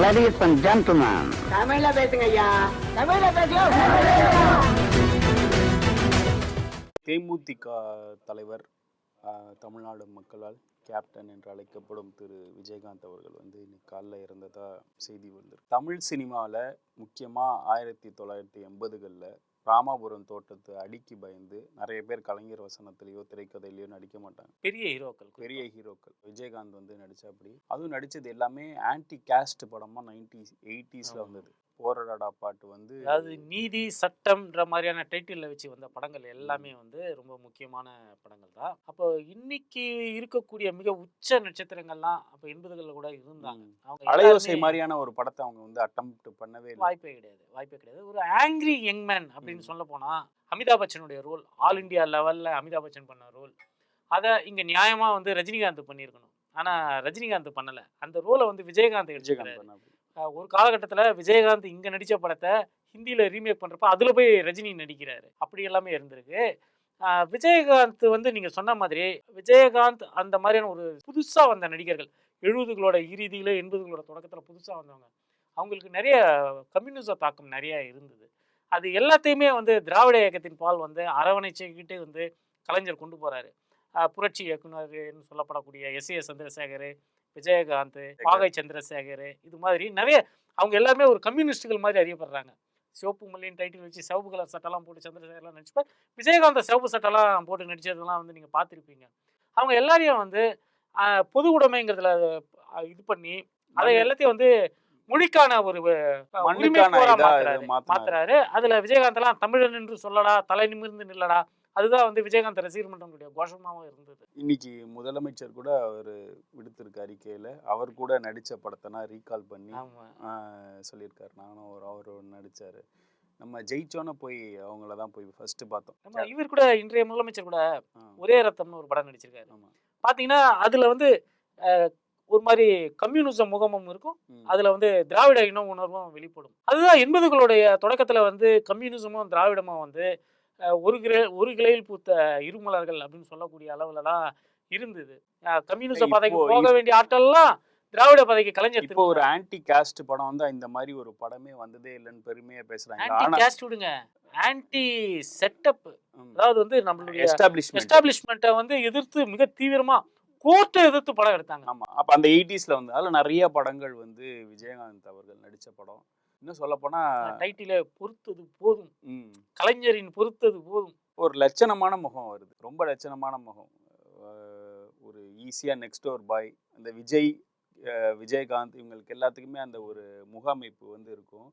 Ladies and gentlemen, தமிழ்ல பேசுங்க ஐயா. தமிழ்ல பேசுங்க. தேமுதிக தலைவர் தமிழ்நாடு மக்களால் கேப்டன் என்று அழைக்கப்படும் திரு விஜயகாந்த் அவர்கள் வந்து இன்னைக்கு காலைல இறந்ததா செய்தி வந்திருக்கு. தமிழ் சினிமாவில் முக்கியமாக ஆயிரத்தி தொள்ளாயிரத்தி எண்பதுகளில் ராமாபுரம் தோட்டத்து அடிக்கு பயந்து நிறைய பேர் கலைஞர் வசனத்திலேயோ திரைக்கதையிலையோ நடிக்க மாட்டாங்க. பெரிய ஹீரோக்கள் பெரிய ஹீரோக்கள். விஜயகாந்த் வந்து நடிச்சாப்படி அதுவும் நடிச்சது எல்லாமே ஆன்டி கேஸ்ட் படமாக நைன்டிஸ் எயிட்டிஸில். வந்தது. போராடா பாட்டு வந்து அதாவது நீதி சட்டம்ன்ற மாதிரியான டைட்டில் வச்சு வந்த படங்கள் எல்லாமே வந்து ரொம்ப முக்கியமான படங்கள் தான். அப்போ இன்னைக்கு இருக்கக்கூடிய மிக உச்ச நட்சத்திரங்கள்லாம் அப்போ எண்பதுகளில் கூட இருந்தாங்க. அவங்க அலையோசை மாதிரியான ஒரு படத்தை அவங்க வந்து அட்டம் பண்ணவே வாய்ப்பே கிடையாது. வாய்ப்பே கிடையாது. ஒரு ஆங்கிரி யங் மேன் அப்படின்னு சொல்ல போனா அமிதாப் பச்சனுடைய ரோல் ஆல் இந்தியா லெவல்ல அமிதாப் பச்சன் பண்ண ரோல். அதை இங்க நியாயமா வந்து ரஜினிகாந்த் பண்ணியிருக்கணும். ஆனா ரஜினிகாந்த் பண்ணல. அந்த ரோலை வந்து விஜயகாந்த் எடுத்துக்கிறாரு. ஒரு காலகட்டத்தில் விஜயகாந்த் இங்கே நடித்த படத்தை ஹிந்தியில் ரீமேக் பண்ணுறப்ப அதில் போய் ரஜினி நடிக்கிறாரு. அப்படி எல்லாமே இருந்திருக்கு. விஜயகாந்த் வந்து நீங்கள் சொன்ன மாதிரி விஜயகாந்த் அந்த மாதிரியான ஒரு புதுசாக வந்த நடிகர்கள் எழுபதுகளோட இறுதியில் எண்பதுகளோட தொடக்கத்தில் புதுசாக வந்தவங்க அவங்களுக்கு நிறைய கம்யூனிச தாக்கம் நிறைய இருந்தது. அது எல்லாத்தையுமே வந்து திராவிட இயக்கத்தின் பால் வந்து அரவணைச்சிக்கிட்டே வந்து கலைஞர் கொண்டு போகிறாரு புரட்சி இயக்குனர்னு சொல்லப்படக்கூடிய எஸ் ஏ சந்திரசேகர் விஜயகாந்த் பாகை சந்திரசேகர் இது மாதிரி நிறைய அவங்க எல்லாருமே ஒரு கம்யூனிஸ்டுகள் மாதிரி அறியப்படுறாங்க. சிவப்பு மல்லியின் டைட்டில் வச்சு சிவப்பு கலர் சட்டெல்லாம் போட்டு சந்திரசேகர்லாம் நடிச்சுப்பார் விஜயகாந்த் சிவப்பு சட்டெல்லாம் போட்டு நடிச்சதெல்லாம் வந்து நீங்கள் பார்த்துருப்பீங்க. அவங்க எல்லாரையும் வந்து பொது உடைமைங்கிறதுல இது பண்ணி அதை எல்லாத்தையும் வந்து மொழிக்கான ஒரு. மாத்துறாரு. அதுல விஜயகாந்த் எல்லாம் தமிழன் என்று சொல்லடா தலை நிமிர்ந்து நில்லடா அதுதான் வந்து விஜயகாந்த் ரசிகர் மன்றங்களுடைய கோஷமாவும் இருந்தது. இன்னைக்கு முதலமைச்சர் கூட அவர் விடுத்திருக்க அறிக்கையில அவர் கூட நடிச்ச படத்தெல்லாம் ரீகால் பண்ணி சொல்லியிருக்காரு. நானும் ஒரு அவர் ஒன்று நடிச்சாரு. நம்ம ஜெயிச்சோன்னு போய் அவங்கள தான் போய் ஃபர்ஸ்ட் பார்த்தோம். நம்ம இவர் கூட இன்றைய முதலமைச்சர் கூட ஒரே ரத்தம்னு ஒரு படம் நடிச்சிருக்காரு. ஆமா. பாத்தீங்கன்னா அதுல வந்து ஒரு மாதிரி கம்யூனிசம் முகமும் இருக்கும். அதுல வந்து திராவிட இன உணர்வும் வெளிப்படும். அதுதான் எண்பதுகளுடைய தொடக்கத்துல வந்து கம்யூனிசமும் திராவிடமும் வந்து ஒரு கிளை ஒரு கிளையில் பூத்த இருமலர்கள் அப்படின்னு சொல்லக்கூடிய அளவுல தான் இருந்தது இப்போ- பாதைக்கு போக வேண்டிய ஆட்கள்லாம் திராவிட பாதைக்கு கலைஞர் இப்போ ஒரு ஆன்டி காஸ்ட் படம் வந்து இந்த மாதிரி ஒரு படமே வந்ததே இல்லைன்னு பெருமையா பேசுறாங்க. ஆன்டி ஆனா கேஸ்ட் விடுங்க. ஆன்டி செட்டப் அதாவது வந்து நம்மளுடைய எஸ்டாப்ளிஷ்மெண்ட் எஸ்டாப்ளிஷ்மெண்ட்டை வந்து எதிர்த்து மிக தீவிரமா கோர்ட்டை எதிர்த்து படம் எடுத்தாங்க. ஆமா. அப்ப அந்த எயிட்டிஸ்ல வந்து அதுல நிறைய படங்கள் வந்து விஜயகாந்த் அவர்கள் நடிச்ச படம். இன்னும் சொல்ல போனா டைட்டில பொறுத்தது போதும். கலைஞரின் பொறுத்தது போதும். ஒரு லட்சணமான முகம் வருது. ரொம்ப லட்சணமான முகம். ஒரு ஈஸியா நெக்ஸ்ட் டோர் பாய் அந்த விஜய் விஜயகாந்த் இவங்களுக்கு எல்லாத்துக்குமே அந்த ஒரு முகமைப்பு வந்து இருக்கும்.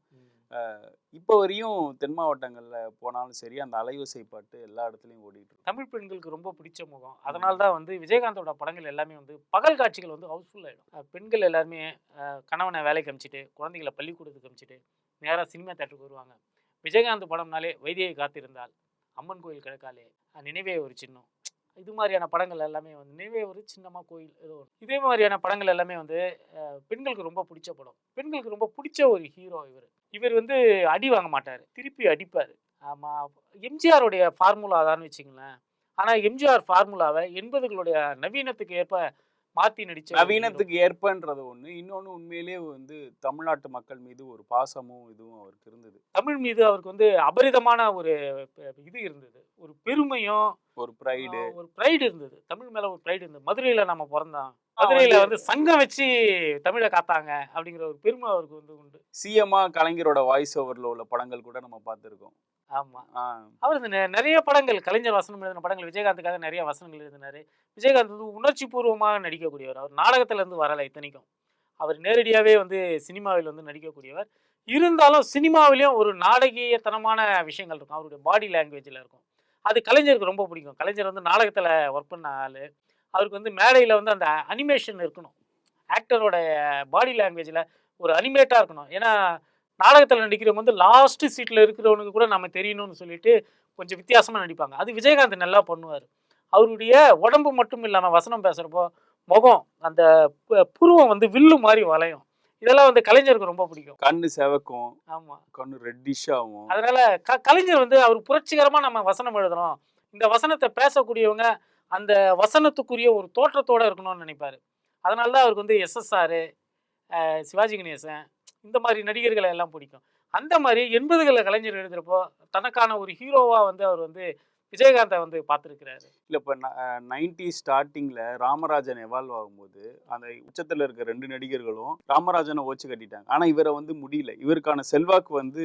இப்போ வரையும் தென் மாவட்டங்கள்ல போனாலும் சரி அந்த அலையோசை பாட்டு எல்லா இடத்துலயும் ஓடிட்டு தமிழ் பெண்களுக்கு ரொம்ப பிடிச்ச முகம். அதனால தான் வந்து விஜயகாந்தோட படங்கள் எல்லாமே வந்து பகல் காட்சிகள் வந்து ஹவுஸ்ஃபுல் ஆயிடும். அஹ் பெண்கள் எல்லாருமே கணவனை வேலைக்கு அமிச்சிட்டு குழந்தைகளை பள்ளிக்கூடத்துக்கு அமிச்சிட்டு நேராக சினிமா தேட்டருக்கு வருவாங்க. விஜயகாந்த் படம்னாலே வைத்தியை காத்திருந்தால் அம்மன் கோயில் கிழக்காலே அஹ் நினைவே ஒரு சின்னம். இது மாதிரியான படங்கள் எல்லாமே வந்து நினைவே ஒரு சின்னமாக கோயில் ஏதோ ஒன்று இதே மாதிரியான படங்கள் எல்லாமே வந்து பெண்களுக்கு ரொம்ப பிடிச்ச படம். பெண்களுக்கு ரொம்ப பிடிச்ச ஒரு ஹீரோ இவர். இவர் வந்து அடி வாங்க மாட்டார். திருப்பி அடிப்பார். ஆமாம் எம்ஜிஆருடைய ஃபார்முலா தான் வச்சுங்களேன் ஆனால் எம்ஜிஆர் ஃபார்முலாவை எண்பதுகளுடைய நவீனத்துக்கு ஏற்ப மாற்றி நடிச்ச நவீனத்துக்கு ஏற்பன்றது ஒண்ணு. இன்னொன்னு உண்மையிலேயே வந்து தமிழ்நாட்டு மக்கள் மீது ஒரு பாசமும் இதுவும் அவருக்கு இருந்தது. தமிழ் மீது அவருக்கு வந்து அபரிதமான ஒரு இது இருந்தது. ஒரு பெருமையும் ஒரு ப்ரைடு ஒரு ப்ரைடு இருந்தது. தமிழ் மேல ஒரு ப்ரைடு இருந்தது. மதுரையில நம்ம பிறந்தோம். மதுரையில வந்து சங்கம் வச்சு தமிழை காத்தாங்க அப்படிங்கிற ஒரு பெருமை அவருக்கு வந்து உண்டு. சிஎம்மா கலைஞரோட வாய்ஸ் ஓவர்ல உள்ள படங்கள் கூட நம்ம பார்த்துருக்கோம். ஆமா. அவர் நிறைய படங்கள் கலைஞர் வசனம் எழுதின படங்கள் விஜயகாந்துக்காக நிறைய வசனங்கள் எழுதினாரு. விஜயகாந்த் வந்து உணர்ச்சி பூர்வமாக நடிக்கக்கூடியவர். அவர் நாடகத்துல இருந்து வரலை இத்தனைக்கும். அவர் நேரடியாகவே வந்து சினிமாவில் வந்து நடிக்கக்கூடியவர். இருந்தாலும் சினிமாவிலையும் ஒரு நாடகீயத்தனமான விஷயங்கள் இருக்கும். அவருடைய பாடி லாங்குவேஜில் இருக்கும். அது கலைஞருக்கு ரொம்ப பிடிக்கும். கலைஞர் வந்து நாடகத்தில் ஒர்க் பண்ண ஆள். அவருக்கு வந்து மேடையில் வந்து அந்த அனிமேஷன் இருக்கணும். ஆக்டரோட பாடி லாங்குவேஜில் ஒரு அனிமேட்டாக இருக்கணும். ஏன்னா நாடகத்தில் நடிக்கிறவங்க வந்து லாஸ்ட் சீட்டில் இருக்கிறவனுக்கு கூட நம்ம தெரியணும்னு சொல்லிட்டு கொஞ்சம் வித்தியாசமாக நடிப்பாங்க. அது விஜயகாந்த் நல்லா பண்ணுவார். அவருடைய உடம்பு மட்டும் இல்லாமல் வசனம் பேசுகிறப்போ முகம் அந்த புருவம் வந்து வில்லு மாதிரி வளையும். இதெல்லாம் வந்து கலைஞருக்கு ரொம்ப பிடிக்கும். கண்ணு செவக்கும். ஆமாம் கண்ணு ரெட்டிஷ் ஆகும் அதனால க கலைஞர் வந்து அவர் புரட்சிகரமாக நம்ம வசனம் எழுதுறோம். இந்த வசனத்தை பேசக்கூடியவங்க அந்த வசனத்துக்குரிய ஒரு தோற்றத்தோட இருக்கணும்னு நினைப்பாரு. அதனால தான் அவருக்கு வந்து எஸ்எஸ்ஆர் சிவாஜி கணேசன் இந்த மாதிரி நடிகர்களை எல்லாம் பிடிக்கும். அந்த மாதிரி எண்பதுகளில் கலைஞர் எழுதுறப்போ தனக்கான ஒரு ஹீரோவாக வந்து அவர் வந்து விஜயகாந்தை வந்து பார்த்துருக்கிறாரு. இல்ல இப்போ நைன்டி ஸ்டார்டிங்ல ராமராஜன் எவால்வ் ஆகும்போது அந்த உச்சத்துல இருக்க ரெண்டு நடிகர்களும் ராமராஜனை ஓச்சு கட்டிட்டாங்க. ஆனா இவரை வந்து முடியல. இவருக்கான செல்வாக்கு வந்து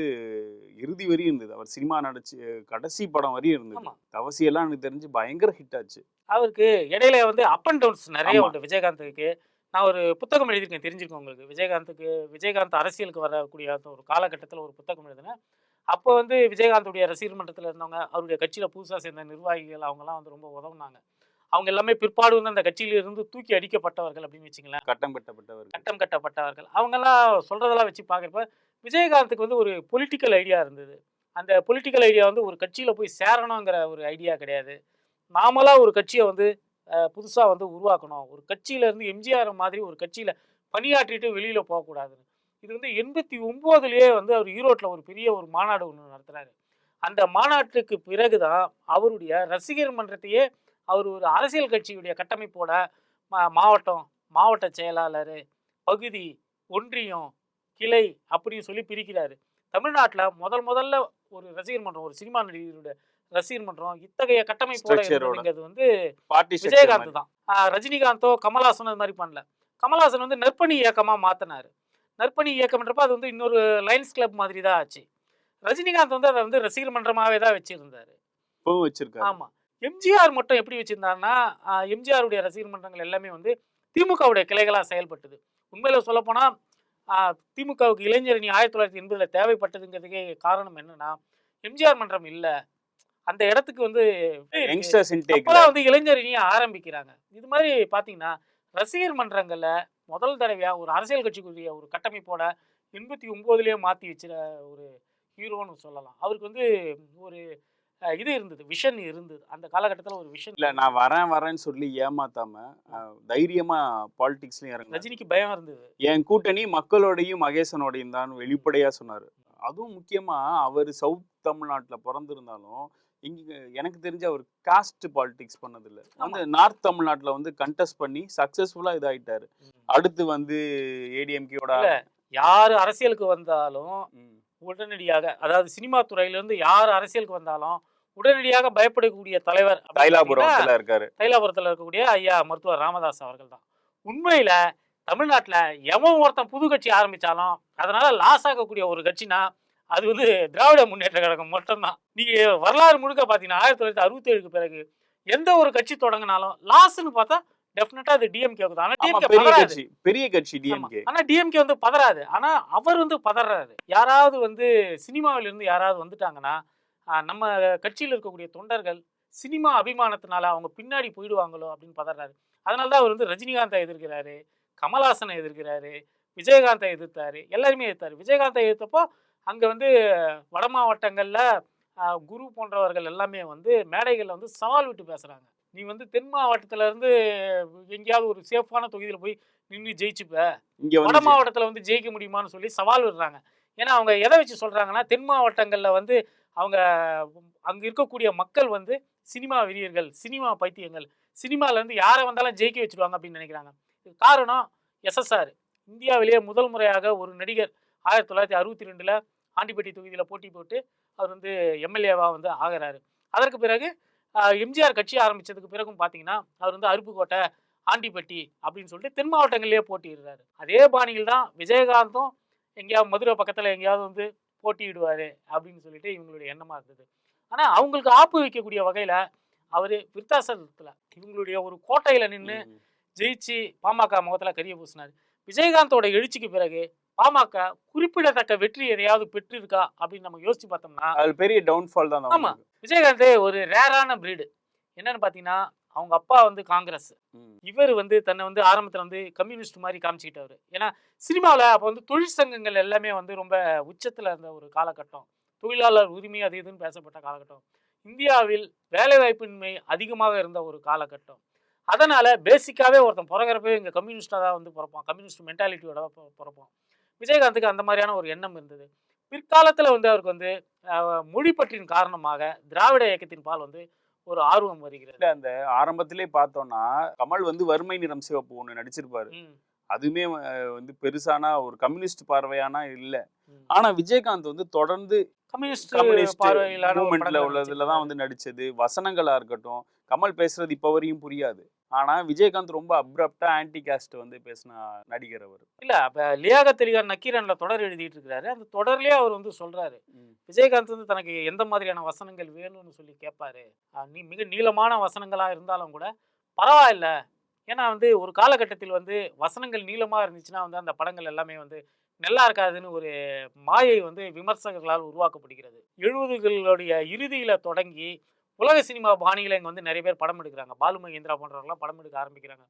இறுதி வரையும் இருந்தது. அவர் சினிமா நடிச்சு கடைசி படம் வரையும் இருந்தது. ஆமா. தவசி எல்லாம் எனக்கு தெரிஞ்சு பயங்கர ஹிட் ஆச்சு. அவருக்கு இடையில வந்து அப் அண்ட் டவுன்ஸ் நிறைய. உண்டு விஜயகாந்துக்கு நான் ஒரு புத்தகம் எழுதியிருக்கேன் தெரிஞ்சிருக்கோம் உங்களுக்கு. விஜயகாந்துக்கு விஜயகாந்த் அரசியலுக்கு வரக்கூடிய அந்த ஒரு காலகட்டத்தில் ஒரு புத்தகம் எழுதினேன். அப்போ வந்து விஜயகாந்துடைய ரசிகர் மன்றத்தில் இருந்தவங்க அவருடைய கட்சியில் புதுசாக சேர்ந்த நிர்வாகிகள் அவங்கெல்லாம் வந்து ரொம்ப உதவுனாங்க. அவங்க எல்லாமே பிற்பாடு வந்து அந்த கட்சியில இருந்து தூக்கி அடிக்கப்பட்டவர்கள் அப்படின்னு வச்சுங்களேன் கட்டம் கட்டப்பட்டவர் கட்டம் கட்டப்பட்டவர்கள். அவங்கெல்லாம் சொல்றதெல்லாம் வச்சு பார்க்குறப்ப விஜயகாந்துக்கு வந்து ஒரு பொலிட்டிக்கல் ஐடியா இருந்தது. அந்த பொலிட்டிக்கல் ஐடியா வந்து ஒரு கட்சியில் போய் சேரணுங்கிற ஒரு ஐடியா கிடையாது. நாமளாக ஒரு கட்சியை வந்து புதுசாக வந்து உருவாக்கணும். ஒரு கட்சியிலேருந்து எம்ஜிஆர் மாதிரி ஒரு கட்சியில் பணியாற்றிட்டு வெளியில் போகக்கூடாது இது வந்து எண்பத்தி ஒம்போதுலேயே வந்து அவர் ஈரோட்டில் ஒரு பெரிய ஒரு மாநாடு ஒன்று நடத்துகிறாரு அந்த மாநாட்டுக்கு பிறகு தான் அவருடைய ரசிகர் மன்றத்தையே அவர் ஒரு அரசியல் கட்சியுடைய கட்டமைப்போட மா- மாவட்டம் மாவட்ட செயலாளர் பகுதி ஒன்றியம் கிளை அப்படின்னு சொல்லி பிரிக்கிறாரு. தமிழ்நாட்டில் முதல் முதல்ல ஒரு ரசிகர் மன்றம் ஒரு சினிமா நடிகருடைய ரசிகர் மன்றம் இத்தகைய கட்டமைப்போட வந்து விஜயகாந்த் தான். ரஜினிகாந்தோ கமல்ஹாசனோ அது மாதிரி பண்ணல. கமல்ஹாசன் வந்து நற்பணி இயக்கமாக மாற்றினார் நற்பணி இயக்கம்ன்றப்ப அது வந்து இன்னொரு லைன்ஸ் கிளப் மாதிரி தான் ஆச்சு. ரஜினிகாந்த் வந்து அதை வந்து ரசிகர் மன்றமாகவே தான் வச்சிருந்தாரு. வச்சிருக்காரு. ஆமா. எம்ஜிஆர் மட்டும் எப்படி வச்சிருந்தாருன்னா எம்ஜிஆருடைய ரசிகர் மன்றங்கள் எல்லாமே வந்து திமுகவுடைய கிளைகளாக செயல்பட்டது. உண்மையில சொல்லப்போனா ஆஹ் திமுகவுக்கு இளைஞரணி ஆயிரத்தி தொள்ளாயிரத்தி எண்பதுல தேவைப்பட்டதுங்கிறதுக்கே காரணம் என்னன்னா எம்ஜிஆர் மன்றம் இல்ல. அந்த இடத்துக்கு வந்து யங்ஸ்டர்ஸ் அப்பதான் வந்து இளைஞரணியை ஆரம்பிக்கிறாங்க. இது மாதிரி பாத்தீங்கன்னா ரசிகர் மன்றங்கள்ல முதல் தடவையா ஒரு அரசியல் கட்சிக்குரிய ஒரு கட்டமைப்போட எண்பத்தி ஒன்பதுலயே மாத்தி வச்சிர ஒரு ஹீரோன்னு சொல்லலாம். அவருக்கு வந்து ஒரு இது இருந்தது விஷன் இருந்தது. அந்த காலகட்டத்துல ஒரு விஷன் இல்ல நான் வரேன் வரேன்னு சொல்லி ஏமாத்தாம அஹ், தைரியமா பாலிடிக்ஸ்லயும் இறங்க ரஜினிக்கு பயம் இருந்தது. என் கூட்டணி மக்களோடையும் மகேசனோடையும் தான் வெளிப்படையா சொன்னாரு. அதுவும் முக்கியமா அவர் சவுத் தமிழ்நாட்டுல பிறந்திருந்தாலும் இங்க எனக்கு தெரிஞ்ச அவர் காஸ்ட் பாலிடிக்ஸ் பண்ணதில்ல. வந்து நார்த் தமிழ்நாட்டுல வந்து கண்டெஸ்ட் பண்ணி சக்சஸ்ஃபுல்லா இதாயிட்டாரு. அடுத்து வந்து ஏடிஎம்கேயோட. யாரு அரசியலுக்கு வந்தாலும் உடனடியாக அதாவது சினிமா துறையில இருந்து யார் அரசியலுக்கு வந்தாலும் உடனடியாக பயப்படக்கூடிய தலைவர் தைலாபுரத்துல இருக்காரு. தைலாபுரத்தில் இருக்கக்கூடிய ஐயா மருத்துவர் ராமதாஸ் அவர்கள் தான். உண்மையில தமிழ்நாட்டில் எவன் ஒருத்தன் புது கட்சி ஆரம்பிச்சாலும் அதனால லாஸ் ஆகக்கூடிய ஒரு கட்சினா அது வந்து திராவிட முன்னேற்ற கழகம் மட்டும்தான். நீங்க வரலாறு முழுக்க பார்த்தீங்கன்னா ஆயிரத்தி தொள்ளாயிரத்தி அறுபத்தி ஏழுக்கு பிறகு எந்த ஒரு கட்சி தொடங்கினாலும் லாஸ்ன்னு பார்த்தா டெஃபினட்டா அது டிஎம்கே தான். ஆனா டிஎம்கே பெரிய கட்சி பெரிய கட்சி. டிஎம்கே ஆனா டிஎம்கே வந்து பதறாது ஆனா அவர் வந்து பதறாரு. யாராவது வந்து சினிமாவில இருந்து யாராவது வந்துட்டாங்கன்னா நம்ம கட்சியில் இருக்கக்கூடிய தொண்டர்கள் சினிமா அபிமானத்தினால அவங்க பின்னாடி போயிடுவாங்களோ அப்படின்னு பதறாரு. அதனால தான் அவர் வந்து ரஜினிகாந்தை எதிர்க்கிறாரு கமல்ஹாசனை எதிர்க்கிறாரு விஜயகாந்தை எதிர்த்தாரு எல்லாருமே எதிர்த்தாரு. விஜயகாந்தை எதிர்த்தப்போ அங்க வந்து வட மாவட்டங்கள்ல குரு போன்றவர்கள் எல்லாமே வந்து மேடைகள்ல வந்து சவால் விட்டு பேசுறாங்க. நீ வந்து தென் மாவட்டத்துல இருந்து எங்கேயாவது ஒரு சேஃபான தொகுதியில போய் நின்று ஜெயிச்சுப்ப. இங்க வட மாவட்டத்தில் வந்து ஜெயிக்க முடியுமான்னு சொல்லி சவால் விடுறாங்க. ஏன்னா அவங்க எதை வச்சு சொல்றாங்கன்னா தென் மாவட்டங்களில் வந்து அவங்க அங்கே இருக்கக்கூடிய மக்கள் வந்து சினிமா வெறியர்கள் சினிமா பைத்தியங்கள் சினிமால இருந்து யாரை வந்தாலும் ஜெயிக்க வச்சிருவாங்க அப்படின்னு நினைக்கிறாங்க. காரணம் எஸ்எஸ்ஆர் இந்தியாவிலேயே முதல் முறையாக ஒரு நடிகர் ஆயிரத்தி தொள்ளாயிரத்தி அறுபத்தி ரெண்டில் ஆண்டிப்பட்டி தொகுதியில் போட்டி போட்டு அவர் வந்து எம்எல்ஏவாக வந்து ஆகிறாரு. அதற்கு பிறகு எம்ஜிஆர் கட்சி ஆரம்பிச்சதுக்கு பிறகும் பார்த்தீங்கன்னா அவர் வந்து அருப்புக்கோட்டை ஆண்டிப்பட்டி அப்படின்னு சொல்லிட்டு தென் மாவட்டங்கள்லேயே போட்டியிடுறாரு. அதே பாணியில் தான் விஜயகாந்தும் எங்கேயாவது மதுரை பக்கத்தில் எங்கேயாவது வந்து போட்டியிடுவார் அப்படின்னு சொல்லிட்டு இவங்களுடைய எண்ணமாக இருந்தது. ஆனால் அவங்களுக்கு ஆப்பு வைக்கக்கூடிய வகையில் அவர் விருத்தாசலத்தில் இவங்களுடைய ஒரு கோட்டையில் நின்று. ஜெயிச்சு பாமக முகத்தில் கரிய பூசினார். விஜயகாந்தோட எழுச்சிக்கு பிறகு பாமக குறிப்பிடத்தக்க வெற்றி எதையாவது பெற்றிருக்கா அப்படின்னு நம்ம யோசிச்சு பார்த்தோம்னா அது பெரிய டவுன்ஃபால் தான் ஆமா. விஜயகாந்த் ஒரு ரேரான பிரீடு என்னன்னு பார்த்தீங்கன்னா அவங்க அப்பா வந்து காங்கிரஸ். இவர் வந்து தன்னை வந்து ஆரம்பத்தில் வந்து கம்யூனிஸ்ட் மாதிரி காமிச்சிக்கிட்டவர். ஏன்னா சினிமாவில் அப்போ வந்து தொழிற்சங்கங்கள் எல்லாமே வந்து ரொம்ப உச்சத்தில் இருந்த ஒரு காலகட்டம். தொழிலாளர் உரிமை அது இதுன்னு பேசப்பட்ட காலகட்டம். இந்தியாவில் வேலைவாய்ப்பின்மை அதிகமாக இருந்த ஒரு காலகட்டம். அதனால பேசிக்காவே ஒருத்தன் பிறகுறப்பவே இங்கே கம்யூனிஸ்டாக தான் வந்து பிறப்பான். கம்யூனிஸ்ட் மென்டாலிட்டியோட தான் பிற- பிறப்பான். விஜயகாந்துக்கு அந்த மாதிரியான ஒரு எண்ணம் இருந்தது. பிற்காலத்தில் வந்து அவருக்கு வந்து அஹ், மொழிப்பற்றின் காரணமாக திராவிட இயக்கத்தின் பால் வந்து ஒரு ஆர்வம் வருகிறது. இல்ல அந்த ஆரம்பத்திலே பார்த்தோம்னா கமல் வந்து வறுமை நிறம் சிவப்பு ஒண்ணு நடிச்சிருப்பாரு. அதுவுமே வந்து பெருசானா ஒரு கம்யூனிஸ்ட் பார்வையானா இல்ல. ஆனா விஜயகாந்த் வந்து தொடர்ந்து கம்யூனிஸ்ட் மூமெண்ட்ல உள்ளதுல தான் வந்து நடிச்சது. வசனங்களா இருக்கட்டும் கமல் பேசுறது இப்ப வரையும் புரியாது. ஆனா விஜயகாந்த் ரொம்ப அப்ரப்டா ஆன்டி காஸ்ட் வந்து பேசின நடிகர் அவர். இல்ல அப்ப லியாகத் அலிகான் நக்கீரன்ல தொடர் எழுதிட்டு இருக்காரு அந்த தொடர்லயே அவர் வந்து சொல்றாரு விஜயகாந்த் வந்து தனக்கு எந்த மாதிரியான வசனங்கள் வேணும்னு சொல்லி கேட்பாரு நீ மிக நீளமான வசனங்களா இருந்தாலும் கூட பரவாயில்ல. ஏன்னா வந்து ஒரு காலகட்டத்தில் வந்து வசனங்கள் நீளமா இருந்துச்சுன்னா வந்து அந்த படங்கள் எல்லாமே வந்து நல்லா இருக்காதுன்னு ஒரு மாயை வந்து விமர்சகர்களால் உருவாக்கப்படுகிறது. எழுபதுகளுடைய இறுதியில தொடங்கி உலக சினிமா பாணியில் இங்கே வந்து நிறைய பேர் படம் எடுக்கிறாங்க. பாலு மகேந்திரா போன்றவர்கள்லாம் படம் எடுக்க ஆரம்பிக்கிறாங்க.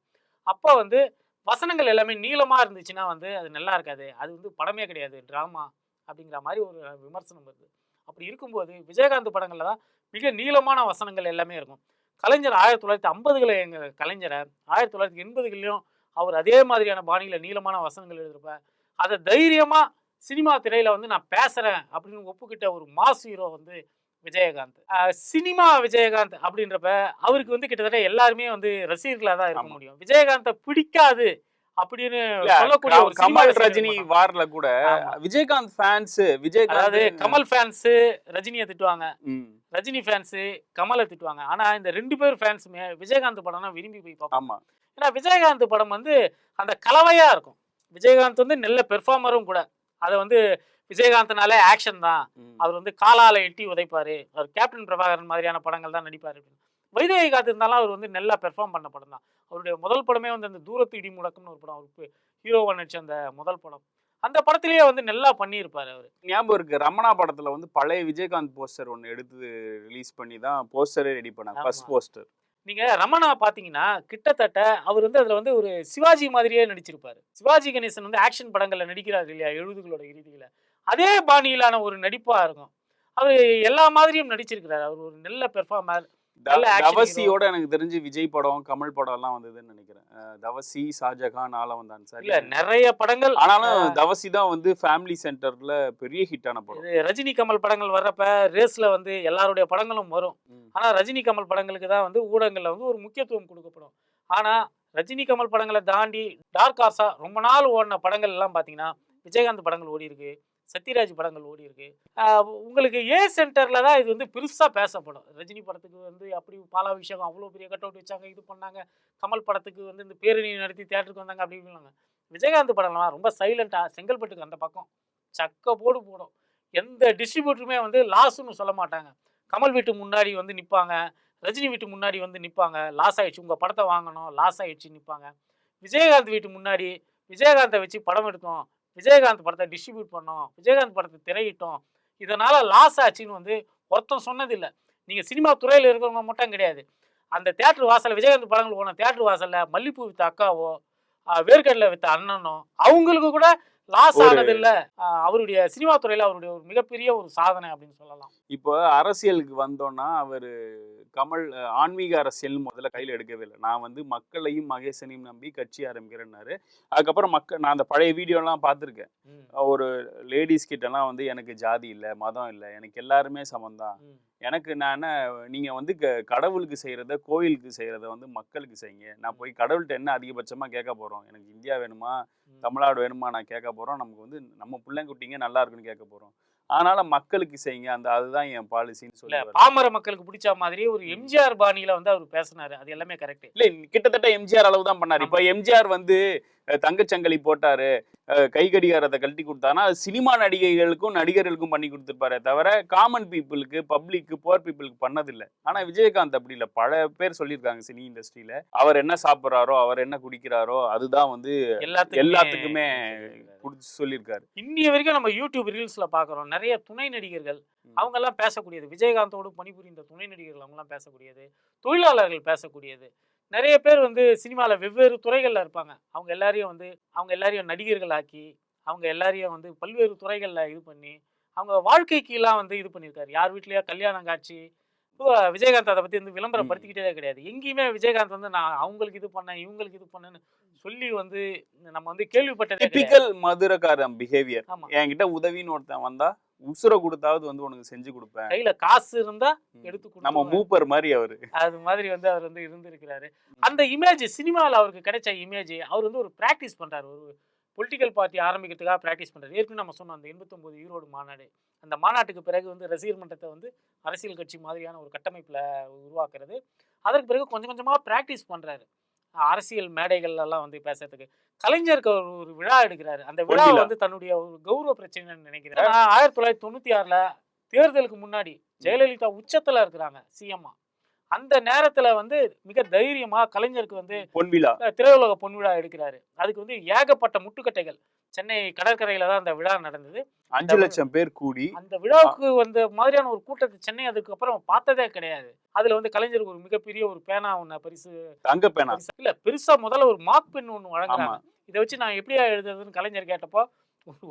அப்போ வந்து வசனங்கள் எல்லாமே நீளமாக இருந்துச்சுன்னா வந்து அது நல்லா இருக்காது. அது வந்து படமே கிடையாது. ட்ராமா அப்படிங்கிற மாதிரி ஒரு விமர்சனம் வருது. அப்படி இருக்கும்போது விஜயகாந்த் படங்களில் தான் மிக நீளமான வசனங்கள் எல்லாமே இருக்கும். கலைஞர் ஆயிரத்தி தொள்ளாயிரத்தி ஐம்பதுகளை எங்கள் கலைஞரை ஆயிரத்தி தொள்ளாயிரத்தி எண்பதுகளையும் அவர் அதே மாதிரியான பாணியில் நீளமான வசனங்கள் எழுதுறப்ப அதை தைரியமாக சினிமா திரையில் வந்து நான் பேசுகிறேன் அப்படின்னு ஒப்புக்கிட்ட ஒரு மாஸ் ஹீரோ வந்து விஜயகாந்த். சினிமா விஜயகாந்த் அப்படின்றப்ப அவருக்கு வந்து கிட்டத்தட்ட எல்லாருமே வந்து ரசிகர்களாக தான் இருக்க. முடியும். விஜயகாந்தை பிடிக்காது அப்படின்னு சொல்லக்கூடிய ஒரு கமல் ரசிகர்கள் ரஜினி. வார்ல கூட. விஜயகாந்த் ஃபேன்ஸ் விஜயகாந்த் அதாவது கமல் ஃபேன்ஸ் ரஜினியை திட்டுவாங்க. ரஜினி ஃபேன்ஸ் கமலை திட்டுவாங்க. ஆனா இந்த ரெண்டு பேர் ஃபேன்ஸுமே விஜயகாந்த் படம்னா விரும்பி போய் பார்ப்பாங்க ஆமா. ஏன்னா விஜயகாந்த் படம் வந்து அந்த கலவையா இருக்கும். விஜயகாந்த் வந்து நல்ல பெர்ஃபார்மரும் கூட. அதை வந்து விஜயகாந்த்னாலே ஆக்ஷன் தான். அவர் வந்து காலால எட்டி உதைப்பாரு. அவர் கேப்டன் பிரபாகரன் மாதிரியான படங்கள் தான் நடிப்பாரு வைதேகி காத்து இருந்தாலும் அவர் வந்து நல்லா பெர்ஃபார்ம் பண்ண படம் தான். அவருடைய முதல் படமே வந்து அந்த தூரத்து இடி முழக்கம்னு ஒரு படம். அவருக்கு ஹீரோவா நடிச்ச அந்த முதல் படம். அந்த படத்திலேயே வந்து நல்லா பண்ணியிருப்பாரு அவர். ஞாபகம் இருக்கு. ரமணா படத்துல வந்து பழைய விஜயகாந்த் போஸ்டர் ஒன்னு எடுத்து ரிலீஸ் பண்ணி தான் போஸ்டரே ரெடி பண்ணாங்க. ஃபர்ஸ்ட் போஸ்டர் நீங்க ரமணா பாத்தீங்கன்னா கிட்டத்தட்ட அவர் வந்து அதுல வந்து ஒரு சிவாஜி மாதிரியே நடிச்சிருப்பாரு. சிவாஜி கணேசன் வந்து ஆக்ஷன் படங்கள்ல நடிக்கிறார் இல்லையா? எழுதுகளோட இறுதியில. அதே பாணியிலான ஒரு நடிப்பா இருக்கும். அவர் எல்லா மாதிரியும் நடிச்சிருக்கிறார். அவர் ஒரு நல்ல பெர்ஃபார்மர் தவசியோட எனக்கு தெரிஞ்சு விஜய் படம் கமல் படம் எல்லாம் வந்ததுன்னு நினைக்கிறேன். தவசி ஷாஜகான் ஆலவந்தான் சார். இல்ல நிறைய படங்கள் ஆனாலும் தவசி தான் வந்து ஃபேமிலி சென்டர்ல பெரிய ஹிட்டான படம். ரஜினி கமல் படங்கள் வர்றப்ப ரேஸ்ல வந்து எல்லாருடைய படங்களும் வரும். ஆனா ரஜினி கமல் படங்களுக்கு தான் வந்து ஊடகங்கள்ல வந்து ஒரு முக்கியத்துவம் கொடுக்கப்படும். ஆனா ரஜினி கமல் படங்களை தாண்டி டார்க் ஹார்ஸா ரொம்ப நாள் ஓடின படங்கள் எல்லாம் பாத்தீங்கன்னா விஜயகாந்த் படங்கள் ஓடி இருக்கு சத்யராஜ் படங்கள் ஓடி இருக்கு. உங்களுக்கு ஏ சென்டரில் தான் இது வந்து பெருசாக பேசப்படும். ரஜினி படத்துக்கு வந்து அப்படி பாலாபிஷேகம் அவ்வளோ பெரிய கட் அவுட் வச்சாங்க இது பண்ணாங்க கமல் படத்துக்கு வந்து இந்த பேரணி நடத்தி தேட்டருக்கு வந்தாங்க அப்படி இப்படின்னாங்க. விஜயகாந்த் படம்லாம் ரொம்ப சைலண்ட்டாக செங்கல்பட்டுக்கு அந்த பக்கம். சக்க போடு போடும். எந்த டிஸ்ட்ரிபியூட்டருமே வந்து லாஸ்ன்னு சொல்ல மாட்டாங்க. கமல் வீட்டு முன்னாடி வந்து நிற்பாங்க ரஜினி வீட்டு முன்னாடி வந்து நிற்பாங்க லாஸ் ஆயிடுச்சு உங்கள் படத்தை வாங்கணும் லாஸ் ஆயிடுச்சு நிற்பாங்க விஜயகாந்த் வீட்டு முன்னாடி விஜயகாந்தை வச்சு படம் எடுத்தோம் விஜயகாந்த் படத்தை டிஸ்ட்ரிபியூட் பண்ணோம். விஜயகாந்த் படத்தை திரையிட்டோம். இதனால் லாஸ் ஆச்சுன்னு வந்து ஒருத்தன் சொன்னதில்லை. நீங்கள் சினிமா துறையில் இருக்கிறவங்க மட்டும் கிடையாது. அந்த தேட்டர் வாசலில் விஜயகாந்த் படங்கள் போன தேட்டர் வாசலில் மல்லிப்பூ வித்த அக்காவோ ஆஹ் வேர்க்கடலை வித்த அண்ணனோ அவங்களுக்கு கூட லாஸ் ஆனது இல்ல அவருடைய சினிமா துறையில அவருடைய ஒரு மிகப்பெரிய ஒரு சாதனை அப்படின்னு சொல்லலாம். இப்போ அரசியலுக்கு வந்தோம்னா அவர் கமல் ஆன்மீக அரசியல் முதல்ல கையில் எடுக்கவே இல்லை. நான் வந்து மக்களையும் மகேசனையும் நம்பி கட்சி ஆரம்பிக்கிறேன்னாரு. அதுக்கப்புறம் மக்கள் நான் அந்த பழைய வீடியோலாம் பார்த்துருக்கேன். ஒரு லேடிஸ் கிட்டலாம் வந்து எனக்கு ஜாதி இல்லை மதம் இல்லை எனக்கு எல்லாருமே சமம்தான். ம். எனக்கு நான் நீங்கள் வந்து க கடவுளுக்கு செய்கிறத கோயிலுக்கு செய்கிறத வந்து மக்களுக்கு செய்யுங்க. நான் போய் கடவுள்கிட்ட என்ன அதிகபட்சமாக கேட்க போகிறோம் எனக்கு இந்தியா வேணுமா. தமிழ்நாடு வேணுமா? நான் கேட்க போகிறோம் நமக்கு வந்து நம்ம பிள்ளைங்குட்டிங்க நல்லா இருக்குன்னு கேட்க போகிறோம் அதனால மக்களுக்கு செய்யுங்க அந்த அதுதான் என் பாலிசின்னு சொல்லி பாமர மக்களுக்கு பிடிச்ச மாதிரி ஒரு எம்ஜிஆர் பாணியில வந்து அவர் பேசினாரு. அது எல்லாமே கரெக்ட் இல்ல கிட்டத்தட்ட எம்ஜிஆர் அளவு தான் பண்ணாரு இப்ப எம்ஜிஆர் வந்து தங்கச்சங்கிலி போட்டாரு கை கடிகாரத்தை கழட்டி கொடுத்தாருன்னா அது சினிமா நடிகைகளுக்கும் நடிகர்களுக்கும் பண்ணி கொடுத்துருப்பாரே தவிர காமன் பீப்புளுக்கு பப்ளிக்கு போர் பீப்புளுக்கு பண்ணதில்லை. ஆனா விஜயகாந்த் அப்படி இல்லை. பல பேர் சொல்லியிருக்காங்க சினி இண்டஸ்ட்ரியில அவர் என்ன சாப்பிட்றாரோ அவர் என்ன குடிக்கிறாரோ அதுதான் வந்து எல்லாத்துக்குமே எல்லாத்துக்குமே குடிச்சு சொல்லியிருக்காரு. இன்னிய வரைக்கும் நம்ம யூடியூப் ரீல்ஸ்ல பாக்குறோம். நிறைய துணை நடிகர்கள் ம். அவங்க எல்லாம் பேசக்கூடியது. விஜயகாந்தோடு பணிபுரிந்த துணை நடிகர்கள் அவங்க எல்லாம் பேசக்கூடியது. தொழிலாளர்கள் பேசக்கூடியது. நிறைய பேர் வந்து சினிமால வெவ்வேறு துறைகள்ல இருப்பாங்க. அவங்க எல்லாரையும் வந்து அவங்க எல்லாரையும் நடிகர்கள் ஆக்கி அவங்க எல்லாரையும் வந்து பல்வேறு துறைகள்ல இது பண்ணி அவங்க வாழ்க்கைக்கு எல்லாம் வந்து இது பண்ணியிருக்காரு. யார் வீட்லயா? கல்யாணம் காட்சி. விஜயகாந்த் அதை பத்தி வந்து விளம்பரப்படுத்திக்கிட்டே கிடையாது. எங்கேயுமே விஜயகாந்த் வந்து நான் அவங்களுக்கு இது பண்ணேன் இவங்களுக்கு இது பண்ணேன்னு சொல்லி வந்து நம்ம வந்து. டிபிக்கல் மதுரக்காரன் பிஹேவியர் என்கிட்ட உதவின்னு ஒருத்தன் வந்தா உசுரை கொடுத்தாவது வந்து உனக்கு செஞ்சு கொடுப்பேன். கையில காசு இருந்தா. எடுத்து நம்ம. மூப்பர் மாதிரி அவரு. அது மாதிரி வந்து அவர் வந்து இருந்திருக்கிறாரு. அந்த இமேஜ் சினிமாவில் அவருக்கு கிடைச்ச இமேஜ் அவர் வந்து ஒரு பிராக்டிஸ் பண்றாரு. ஒரு பொலிட்டிக்கல் பார்ட்டி ஆரம்பிக்கிறதுக்காக பிராக்டிஸ் பண்றாரு. ஏற்கனவே நம்ம சொன்னோம் அந்த எண்பத்தொம்போது ஈரோடு மாநாடு. அந்த மாநாட்டுக்கு பிறகு வந்து ரசிகர் மன்றத்தை வந்து அரசியல் கட்சி மாதிரியான ஒரு கட்டமைப்பில் உருவாக்குறது. அதற்கு பிறகு கொஞ்சம் கொஞ்சமாக பிராக்டிஸ் பண்றாரு. அரசியல் மேடைகள் எல்லாம் வந்து பேசுறதுக்கு. கலைஞருக்கு ஒரு விழா எடுக்கிறாரு. அந்த விழா. வந்து தன்னுடைய ஒரு கௌரவ பிரச்சனைன்னு நினைக்கிறேன். ஆயிரத்தி தொள்ளாயிரத்தி தொண்ணூத்தி ஆறுல தேர்தலுக்கு முன்னாடி ஜெயலலிதா உச்சத்துல இருக்கிறாங்க சிஎம்மா அந்த நேரத்துல வந்து மிக தைரியமா கலைஞருக்கு வந்து பொன்விழா. திரையுலக பொன்விழா எடுக்கிறாரு. அதுக்கு வந்து ஏகப்பட்ட முட்டுக்கட்டைகள். சென்னை கடற்கரையில தான் அந்த விழா நடந்தது. அஞ்சு லட்சம் பேர் கூடி அந்த விழாவுக்கு வந்த மாதிரியான ஒரு கூட்டத்தை சென்னை அதுக்கப்புறம் பார்த்ததே கிடையாது. அதுல வந்து கலைஞருக்கு ஒரு மிகப்பெரிய ஒரு பேனா ஒண்ணு பரிசு. தங்க பேனா. இல்ல பெருசா முதல்ல ஒரு மார்க் பென் ஒண்ணு வழங்குறாங்க. இதை வச்சு நான் எப்படியா எழுதுறதுன்னு கலைஞர் கேட்டப்போ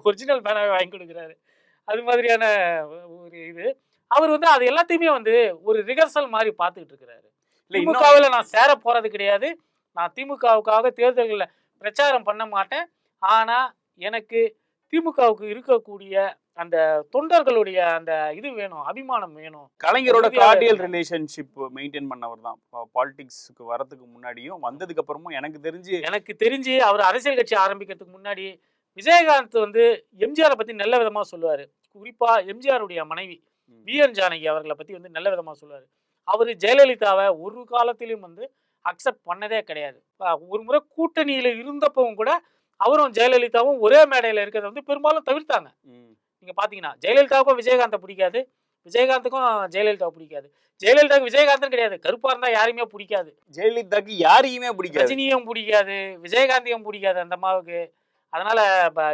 ஒரிஜினல் பேனாவை வாங்கி கொடுக்குறாரு. அது மாதிரியான ஒரு இது. அவர் வந்து அது எல்லாத்தையுமே வந்து ஒரு ரிஹர்சல் மாதிரி பார்த்துக்கிட்டு இருக்கிறாரு. திமுகவில் நான் சேர போறது கிடையாது. நான் திமுகவுக்காக தேர்தல்களில் பிரச்சாரம் பண்ண மாட்டேன். ஆனா எனக்கு திமுகவுக்கு இருக்கக்கூடிய அந்த தொண்டர்களுடைய அந்த இது வேணும் அபிமானம் வேணும் கலைஞரோட கார்டியல். ரிலேஷன்ஷிப் மெயின்டைன் பண்ணவர் தான் பாலிடிக்ஸ்க்கு வரதுக்கு முன்னாடியும் வந்ததுக்கு அப்புறமும் எனக்கு தெரிஞ்சு எனக்கு தெரிஞ்சு அவர் அரசியல் கட்சி ஆரம்பிக்கிறதுக்கு முன்னாடி விஜயகாந்த் வந்து எம்ஜிஆரை பத்தி நல்ல விதமா சொல்லுவாரு குறிப்பா எம்ஜிஆருடைய மனைவி. வி என் ஜானகி அவர்களை பத்தி வந்து நல்ல விதமா சொல்லுவாரு அவர் ஜெயலலிதாவை ஒரு காலத்திலும் வந்து அக்செப்ட் பண்ணதே கிடையாது ஒரு முறை கூட்டணியில இருந்தப்பவும் கூட அவரும் ஜெயலலிதாவும் ஒரே மேடையில இருக்கிறத வந்து பெரும்பாலும் தவிர்த்தாங்க. நீங்க பாத்தீங்கன்னா ஜெயலலிதாவுக்கும் விஜயகாந்தை பிடிக்காது விஜயகாந்துக்கும் ஜெயலலிதா பிடிக்காது. ஜெயலலிதாவுக்கு விஜயகாந்தன் கிடையாது கருப்பா இருந்தா யாரையுமே பிடிக்காது. ஜெயலலிதாக்கு யாரையுமே பிடிக்காது. ரஜினியும் பிடிக்காது விஜயகாந்தையும் பிடிக்காது அந்த அம்மாவுக்கு. அதனால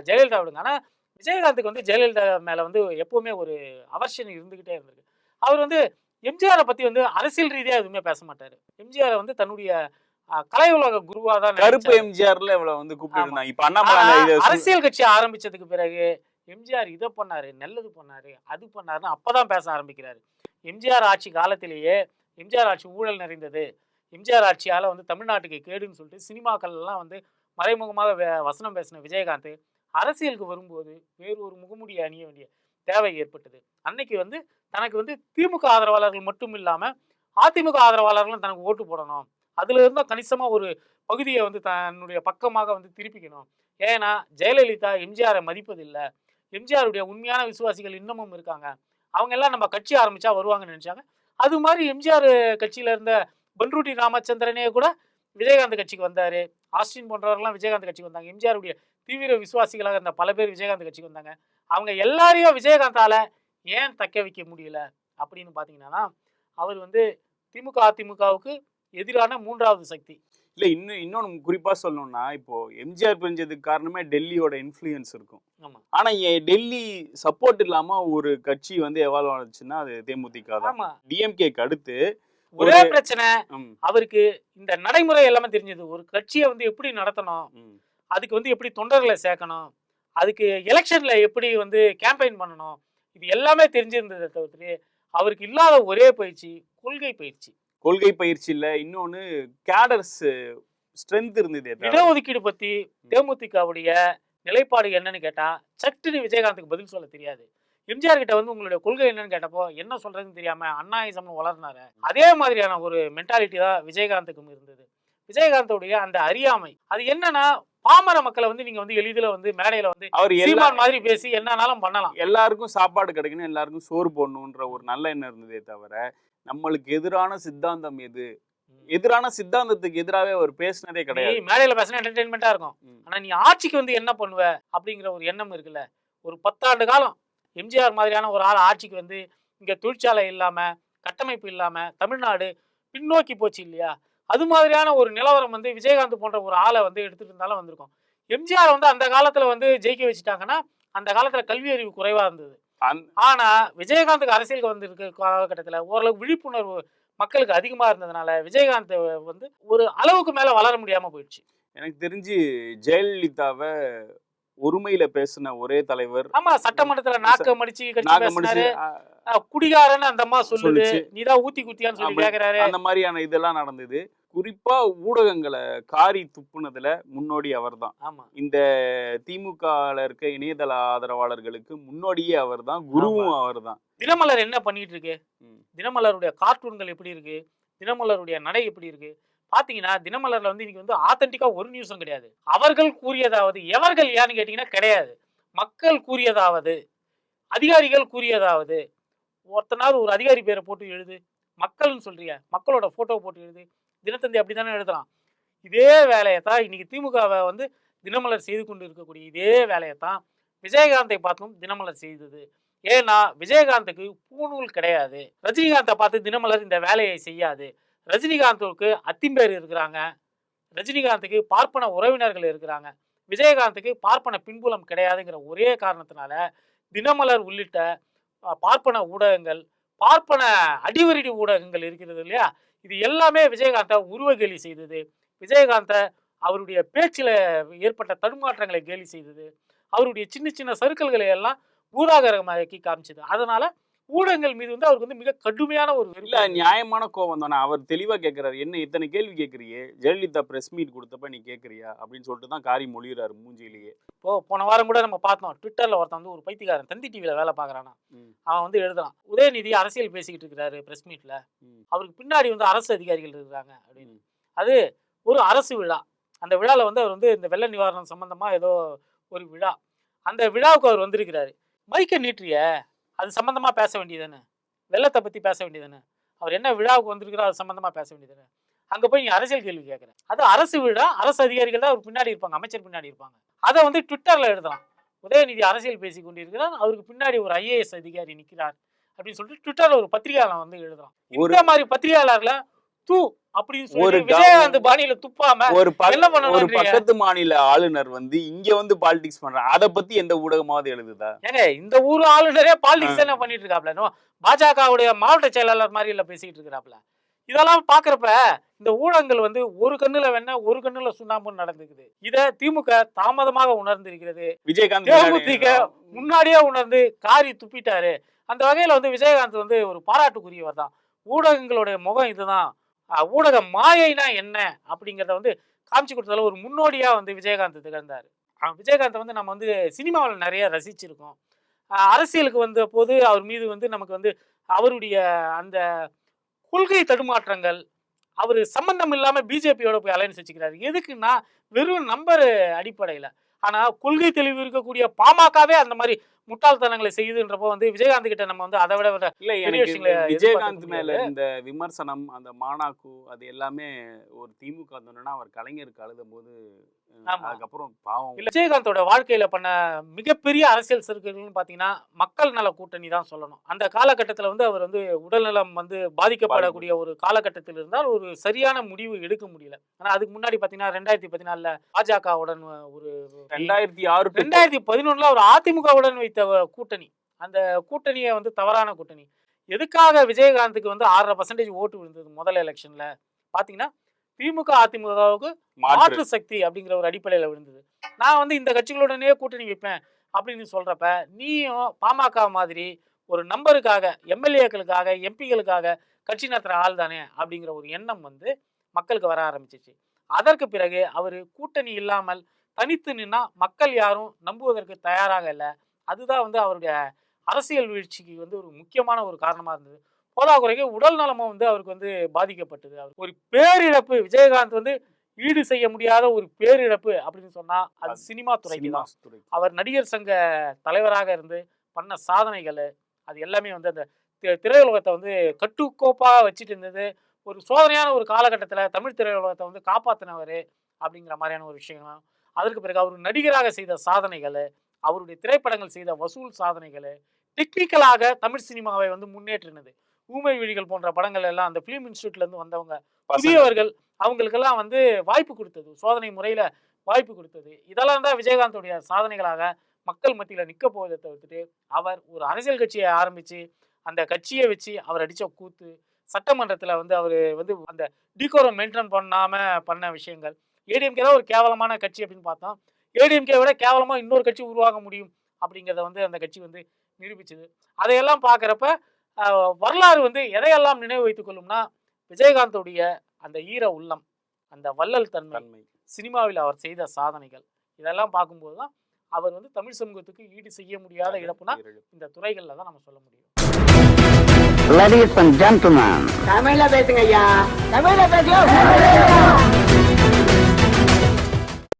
ஜெயலலிதா விடுங்க. ஆனா விஜயகாந்துக்கு வந்து ஜெயலலிதா மேல வந்து எப்பவுமே ஒரு அவர்ஷன் இருந்துகிட்டே இருந்திருக்கு. அவர் வந்து எம்ஜிஆரை பத்தி வந்து அரசியல் ரீதியா எதுவுமே பேச மாட்டாரு. எம்ஜிஆரை வந்து தன்னுடைய கலை உலக குருவா தான் கருப்பு. எம்ஜிஆர்ல இவ்வளவு வந்து கூப்பிட்டு இப்ப அண்ணாமலை அரசியல் கட்சி ஆரம்பிச்சதுக்கு பிறகு எம்ஜிஆர் இதை பண்ணாரு நல்லது பண்ணாரு அது பண்ணாருன்னு அப்பதான் பேச ஆரம்பிக்கிறாரு. எம்ஜிஆர் ஆட்சி காலத்திலேயே எம்ஜிஆர் ஆட்சி ஊழல் நிறைந்தது. எம்ஜிஆர் ஆட்சியால வந்து தமிழ்நாட்டுக்கு கேடுன்னு சொல்லிட்டு சினிமாக்கள் எல்லாம் வந்து மறைமுகமாக வே- வசனம் பேசின விஜயகாந்த் அரசியலுக்கு வரும்போது வேறு ஒரு முகமுடி அணிய வேண்டிய தேவை ஏற்பட்டது. அன்னைக்கு வந்து தனக்கு வந்து திமுக ஆதரவாளர்கள் மட்டும் இல்லாம அதிமுக ஆதரவாளர்களும் தனக்கு ஓட்டு போடணும். அதுல இருந்தால் கணிசமா ஒரு பகுதியை வந்து தன்னுடைய பக்கமாக வந்து திருப்பிக்கணும். ஏன்னா ஜெயலலிதா எம்ஜிஆரை மதிப்பதில்லை. எம்ஜிஆருடைய உண்மையான விசுவாசிகள் இன்னமும் இருக்காங்க. அவங்க எல்லாம் நம்ம கட்சி ஆரம்பிச்சா வருவாங்கன்னு நினைச்சாங்க. அது மாதிரி எம்ஜிஆர் கட்சியில இருந்த பன்ருட்டி ராமச்சந்திரனே கூட விஜயகாந்த் கட்சிக்கு வந்தார். ஆஸ்டின் போன்றவர்கள்லாம் விஜயகாந்த் கட்சிக்கு வந்தாங்க. எம்ஜிஆருடைய தீவிர விசுவாசிகளாக இருந்த பல பேர் விஜயகாந்த் கட்சிக்கு வந்தாங்க. அவங்க எல்லாரையும் விஜயகாந்தால் ஏன் தக்க வைக்க முடியல? அப்படின்னு பார்த்தீங்கன்னா அவர் வந்து திமுக அதிமுகவுக்கு எதிரான மூன்றாவது சக்தி. இல்ல இன்னும் இன்னொன்னு குறிப்பா சொல்லணும்னா இப்போ எம்ஜிஆர் பிரிஞ்சதுக்கு காரணமே டெல்லியோட இன்ஃப்ளூயன்ஸ் இருக்கும். ஆமா. ஆனா எ- டெல்லி சப்போர்ட் இல்லாம ஒரு கட்சி வந்து எவால்வ் ஆச்சுன்னா அது தேமுதிக தான். டிஎம்கேக்கு அடுத்து ஒரே பிரச்சனை அவருக்கு இந்த நடைமுறை எல்லாமே தெரிஞ்சது. ஒரு கட்சியை வந்து எப்படி நடத்தணும் அதுக்கு வந்து எப்படி தொண்டர்களை சேர்க்கணும் அதுக்கு எலெக்ஷன்ல எப்படி வந்து கேம்பெயின் பண்ணணும் இது எல்லாமே தெரிஞ்சிருந்ததை தவிர்த்து அவருக்கு இல்லாத ஒரே பயிற்சி கொள்கை பயிற்சி. கொள்கை பயிற்சி இல்ல இன்னொன்னு கேடர்ஸ் ஸ்ட்ரென்த் இருந்தது இடஒதுக்கீடு பத்தி தேமுதிகவுடைய நிலைப்பாடு என்னன்னு கேட்டா சட்டுன்னு விஜயகாந்துக்கு பதில் சொல்ல தெரியாது. எம்ஜிஆர் கிட்ட வந்து உங்களுடைய கொள்கை என்னன்னு கேட்டப்போ என்ன சொல்றதுன்னு தெரியாம அண்ணாயிசம்னு வளர்னாரு அதே மாதிரியான ஒரு மென்டாலிட்டி தான் விஜயகாந்துக்கும் இருந்தது. விஜயகாந்தோடைய அந்த அறியாமை அது என்னன்னா பாமர மக்களை வந்து நீங்க வந்து எளிதில வந்து மேடையில வந்து அவர் சீமான் மாதிரி பேசி என்னன்னாலும் பண்ணலாம். எல்லாருக்கும் சாப்பாடு கிடைக்கணும் எல்லாருக்கும் சோறு போடணுன்ற ஒரு நல்ல எண்ணம் இருந்ததே தவிர நம்மளுக்கு எதிரான சித்தாந்தம் எது? எதிரான சித்தாந்தத்துக்கு எதிராகவே அவர் பேசினதே கிடையாது. மேடையில பேசினா என்டர்டைன்மெண்டா இருக்கும். ஆனா நீ ஆட்சிக்கு வந்து என்ன பண்ணுவ? அப்படிங்கிற ஒரு எண்ணம் இருக்குல்ல. ஒரு பத்தாண்டு காலம் எம்ஜிஆர் மாதிரியான ஒரு ஆள் ஆட்சிக்கு வந்து இங்க தொழிற்சாலை இல்லாம கட்டமைப்பு இல்லாம தமிழ்நாடு பின்னோக்கி போச்சு இல்லையா? அது மாதிரியான ஒரு நிலவரம் வந்து விஜயகாந்த் போன்ற ஒரு ஆளை வந்து எடுத்துட்டு இருந்தாலும் வந்திருக்கும். எம்ஜிஆர் வந்து அந்த காலத்துல வந்து ஜெயிக்க வச்சுட்டாங்கன்னா அந்த காலத்துல கல்வி அறிவு குறைவா இருந்தது. ஆனா விஜயகாந்துக்கு அரசியலுக்கு வந்து இருக்க காலகட்டத்துல ஓரளவு விழிப்புணர்வு மக்களுக்கு அதிகமா இருந்ததுனால விஜயகாந்த் வந்து ஒரு அளவுக்கு மேல வளர முடியாம போயிடுச்சு எனக்கு தெரிஞ்சு ஜெயலலிதாவை ஒருமையில பேசின ஒரே தலைவர் ஆமா சட்டமன்றத்துல நாக்க மடிச்சு கட்சி குடிகாரன்னு அந்த அம்மா சொல்லுது. நீதான் ஊத்தி குத்தியான்னு சொல்லி. கேக்குறாரு அந்த மாதிரியான இதெல்லாம் நடந்தது குறிப்பா ஊடகங்களை காரி துப்புனதுல முன்னோடி அவர்தான். ஆமா. இந்த திமுகல இருக்க இணையதள ஆதரவாளர்களுக்கு முன்னோடியே அவர்தான் குருவும் அவர்தான். தினமலர் என்ன பண்ணிட்டு இருக்கு. தினமலருடைய கார்ட்டூன்கள் எப்படி இருக்கு? தினமலருடைய நடை எப்படி இருக்கு? பாத்தீங்கன்னா தினமலர்ல வந்து இன்னைக்கு வந்து ஆத்தென்டிக்கா ஒரு நியூஸும் கிடையாது. அவர்கள் கூறியதாவது எவர்கள் யான்னு கேட்டீங்கன்னா கிடையாது. மக்கள் கூறியதாவது அதிகாரிகள் கூறியதாவது. ஒருத்தனாவது ஒரு அதிகாரி பேரை போட்டு எழுது. மக்கள்னு சொல்றிய? மக்களோட போட்டோ போட்டு எழுது. தினத்தந்தி அப்படி தானே எழுதுறான் இதே வேலையை தான் இன்னைக்கு திமுகவை வந்து தினமலர் செய்து கொண்டு இருக்கக்கூடிய இதே வேலையை தான் விஜயகாந்தை பார்த்தும் தினமலர் செய்தது. ஏன்னா விஜயகாந்துக்கு பூநூல் கிடையாது. ரஜினிகாந்தை பார்த்து தினமலர் இந்த வேலையை செய்யாது. ரஜினிகாந்துக்கு அத்திம்பேர் இருக்கிறாங்க. ரஜினிகாந்துக்கு பார்ப்பன உறவினர்கள் இருக்கிறாங்க. விஜயகாந்துக்கு பார்ப்பன பின்புலம் கிடையாதுங்கிற ஒரே காரணத்தினால தினமலர் உள்ளிட்ட பார்ப்பன ஊடகங்கள் பார்ப்பன அடிவரடி ஊடகங்கள் இருக்கிறது இல்லையா? இது எல்லாமே விஜயகாந்தை உருவகேலி செய்தது. விஜயகாந்தை அவருடைய பேச்சில் ஏற்பட்ட தடுமாற்றங்களை கேலி செய்தது. அவருடைய சின்ன சின்ன சருக்கல்களை எல்லாம் பூதாகரமாக்கி காமிச்சது. அதனால் ஊடகங்கள் மீது வந்து அவருக்கு வந்து மிக கடுமையான ஒரு இல்ல. நியாயமான கோவம் தானே? அவர் தெளிவா கேக்குறாரு. என்ன இத்தனை கேள்வி கேக்குறியே? ஜெயலலிதா பிரஸ் மீட் கொடுத்தப்ப நீ கேக்குறியா? அப்படின்னு சொல்லிட்டு தான் காரி மொழிகிறாரு மூஞ்சிலேயே இப்போ போன வாரம் கூட நம்ம பார்த்தோம். ட்விட்டர்ல ஒருத்தன் வந்து ஒரு பைத்தியக்காரன் தந்தி டிவியில வேலை பார்க்கறானா. அவன் வந்து எழுதுறான். உதயநிதி அரசியல் பேசிக்கிட்டு இருக்கிறாரு பிரஸ் மீட்ல. அவருக்கு பின்னாடி வந்து அரசு அதிகாரிகள் இருக்கிறாங்க. அப்படின்னு. அது ஒரு அரசு விழா. அந்த விழால வந்து அவர் வந்து இந்த வெள்ள நிவாரணம் சம்பந்தமா ஏதோ ஒரு விழா. அந்த விழாவுக்கு அவர் வந்திருக்கிறாரு. மைக்கை நீட்டுறிய? அது சம்பந்தமா பேச வேண்டியதானே வெள்ளத்தை பத்தி பேச வேண்டியதானே அவர் என்ன விழாவுக்கு வந்திருக்கிறோ அது சம்பந்தமா பேச வேண்டியதானே அங்க போய் நீ அரசியல் கேள்வி கேட்குற அது அரசு விழா அரசு அதிகாரிகள் தான் அவர் பின்னாடி இருப்பாங்க அமைச்சர் பின்னாடி இருப்பாங்க. அதை வந்து ட்விட்டர்ல எழுதலாம் உதயநிதி அரசியல் பேசி கொண்டிருக்கிறார் அவருக்கு பின்னாடி ஒரு ஐஏஎஸ் அதிகாரி நிற்கிறார் அப்படின்னு சொல்லிட்டு ட்விட்டர்ல ஒரு பத்திரிகையாளர் வந்து எழுதுறான். ஒரு- இந்த மாதிரி பத்திரிகையாளர்ல தூ அப்படின்னு ஒரு சொல்லி க- விஜயகாந்த் பாணியில துப்பாம ஒரு ஒரு? பக்கத்து மாநில ஆளுநர் வந்து இங்க வந்து பாலிடிக்ஸ் பண்றாங்க அத பத்தி எந்த ஊடகமாவது எழுதுதா? ஏங்க இந்த ஊர் ஆளுநரே பாலிடிக்ஸ் என்ன பண்ணிட்டு இருக்காப்ல பாஜகவுடைய மாவட்ட செயலாளர் மாதிரி இல்ல பேசிட்டு இருக்கிறாப்ல. இதெல்லாம் பாக்குறப்ப இந்த ஊடகங்கள் வந்து ஒரு கண்ணுல வேணா ஒரு கண்ணுல சுண்ணாம்பு நடந்துக்குது. இத திமுக தாமதமாக உணர்ந்திருக்கிறது. விஜயகாந்த் தேமுதிக முன்னாடியே உணர்ந்து காரி துப்பிட்டாரு. அந்த வகையில வந்து விஜயகாந்த் வந்து ஒரு பாராட்டுக்குரியவர் தான். ஊடகங்களுடைய முகம் இதுதான். ஊடக மாயைனா என்ன அப்படிங்கிறத வந்து காமிச்சு கொடுத்ததுல ஒரு முன்னோடியாக வந்து விஜயகாந்த் திகழ்ந்தார். அஹ் விஜயகாந்த் வந்து நம்ம வந்து சினிமாவில் நிறைய ரசிச்சிருக்கோம். அரசியலுக்கு வந்த போது அவர் மீது வந்து நமக்கு வந்து அவருடைய அந்த கொள்கை தடுமாற்றங்கள் அவர் சம்பந்தம் இல்லாமல் பிஜேபியோட போய் அலையன்ஸ் வச்சுக்கிறாரு. எதுக்குன்னா வெறும் நம்பர் அடிப்படையில். ஆனால் கொள்கை தெளிவு இருக்கக்கூடிய பாமகவே அந்த மாதிரி முட்டாள்தனங்களை செய்யுதுன்றப்போ வந்து விஜயகாந்த் கிட்ட நம்ம வந்து அதை விட விட இல்ல விஜயகாந்த் மேல. இந்த விமர்சனம் அந்த மானாக்கு அது எல்லாமே ஒரு திமுக வந்தோன்னா அவர் கலைஞருக்கு அழுத போது. அதுக்கப்புறம் பாவம் விஜயகாந்தோட வாழ்க்கையில பண்ண மிகப்பெரிய அரசியல் சறுக்குகள்னு பாத்தீங்கன்னா மக்கள் நல கூட்டணி தான் சொல்லணும் அந்த காலகட்டத்துல வந்து அவர் வந்து உடல்நலம் வந்து பாதிக்கப்படக்கூடிய ஒரு காலகட்டத்தில் இருந்தால் ஒரு சரியான முடிவு எடுக்க முடியல ஆனா அதுக்கு முன்னாடி பாத்தீங்கன்னா ரெண்டாயிரத்தி பதினாலுல பாஜகவுடன் ஒரு ரெண்டாயிரத்தி ஆறு ரெண்டாயிரத்தி பதினொன்றுல அவர் அதிமுகவுடன் வைத்த கூட்டணி. அந்த கூட்டணியை வந்து தவறான கூட்டணி. எதுக்காக விஜயகாந்துக்கு வந்து ஆறரை பர்சன்டேஜ் ஓட்டு விழுந்தது முதல் எலெக்ஷன்ல பாத்தீங்கன்னா திமுக அதிமுகவுக்கு மாற்று சக்தி அப்படிங்கிற ஒரு அடிப்படையில விழுந்தது. நான் வந்து இந்த கட்சிகளுடனே கூட்டணி வைப்பேன் அப்படின்னு சொல்றப்ப நீயும் பாமக மாதிரி ஒரு நம்பருக்காக எம்எல்ஏக்களுக்காக எம்பிகளுக்காக கட்சி நடத்துற ஆள் தானே அப்படிங்கிற ஒரு எண்ணம் வந்து மக்களுக்கு வர ஆரம்பிச்சிச்சு. அதற்கு பிறகு அவர் கூட்டணி இல்லாமல் தனித்து நின்னா மக்கள் யாரும் நம்புவதற்கு தயாராக இல்லை. அதுதான் வந்து அவருடைய அரசியல் வீழ்ச்சிக்கு வந்து ஒரு முக்கியமான ஒரு காரணமா இருந்தது. போதாக்குறைக்கு உடல் நலமும் வந்து அவருக்கு வந்து பாதிக்கப்பட்டது. அவர் ஒரு பேரிழப்பு. விஜயகாந்த் வந்து ஈடு செய்ய முடியாத ஒரு பேரிழப்பு அப்படின்னு சொன்னா அது சினிமா துறைக்கு தான். அவர் நடிகர் சங்க தலைவராக இருந்து பண்ண சாதனைகள் அது எல்லாமே வந்து அந்த திரையுலகத்தை வந்து கட்டுக்கோப்பா வச்சுட்டு இருந்தது. ஒரு சோதனையான ஒரு காலகட்டத்துல தமிழ் திரையுலகத்தை வந்து காப்பாத்தினவர் அப்படிங்கிற மாதிரியான ஒரு விஷயம் அதற்கு பிறகு அவர் நடிகராக செய்த சாதனைகள் அவருடைய திரைப்படங்கள் செய்த வசூல் சாதனைகள் டெக்னிக்கலாக தமிழ் சினிமாவை வந்து முன்னேற்றினது. ஊமை விழிகள் போன்ற படங்கள் எல்லாம் அந்த ஃபிலிம் இன்ஸ்டியூட்ல இருந்து வந்தவங்க. புதியவர்கள் அவங்களுக்கெல்லாம் வந்து வாய்ப்பு கொடுத்தது. சோதனை முறையில வாய்ப்பு கொடுத்தது. இதெல்லாம் தான் விஜயகாந்தோடைய சாதனைகளாக மக்கள் மத்தியில நிக்க போவதை தவிர்த்துட்டு அவர் ஒரு அரசியல் கட்சியை ஆரம்பிச்சு அந்த கட்சியை வச்சு அவர் அடிச்ச கூத்து சட்டமன்றத்துல வந்து அவர் வந்து அந்த டீகோரம் மெயின்டைன் பண்ணாம பண்ண விஷயங்கள் ஏடிஎம்கே தான் ஒரு கேவலமான கட்சி அப்படின்னு பார்த்தோம். ஏடிஎம்கே விட கேவலமா இன்னொரு கட்சி உருவாக முடியும் அப்படிங்கிறத வந்து அந்த கட்சி வந்து நிரூபிச்சது. அதையெல்லாம் பார்க்குறப்ப வரலாறு வந்து எதையெல்லாம் நினைவு வைத்துக் கொள்ளும்னா விஜயகாந்தோடைய அந்த ஈர உள்ளம் அந்த வள்ளல் தன்மை சினிமாவில் அவர் செய்த சாதனைகள் இதெல்லாம் பார்க்கும்போது தான் அவர் வந்து தமிழ் சமூகத்துக்கு ஈடு செய்ய முடியாத இழப்புனா. இந்த துறைகளில் தான் நம்ம சொல்ல முடியும். Ladies and gentlemen. தமிழ்ல பேசுங்க ஐயா. தமிழ்ல பேசுங்க.